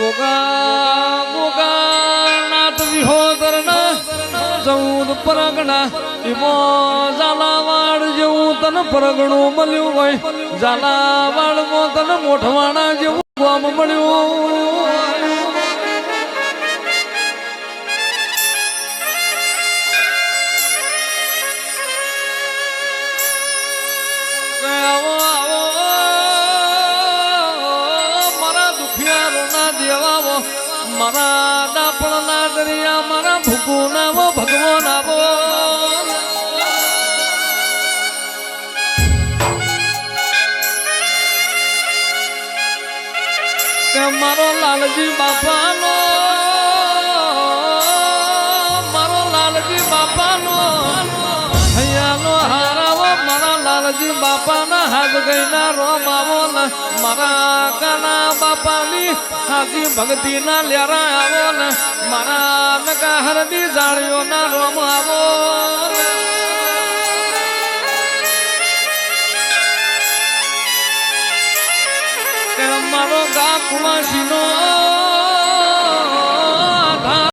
ગોગા ગોગાનાથ વિહોદરના ચૌદ પરગણા. એમો ઝાલાવાડ જેવું તને પરગણું મળ્યું હોય. ઝાલાવાડમાં તને મોઠવાણા જેવું ગામ મળ્યું. દુખિયારોના દેવાવો. મારા ડાપણના દરિયા, મારા ભૂકુનાવો ભગવાન આવો કે મારો લાલજી બાપાનો, મારો લાલજી બાપાનો. મારા બાપાના હાથ ગઈના રોમ આવો ને મારા કાના બાપાની હાથી ભક્તિના લેરા આવો ને મારા નકા હરદી જાળીઓના રોમ આવો મારો ગા કુવાસીનો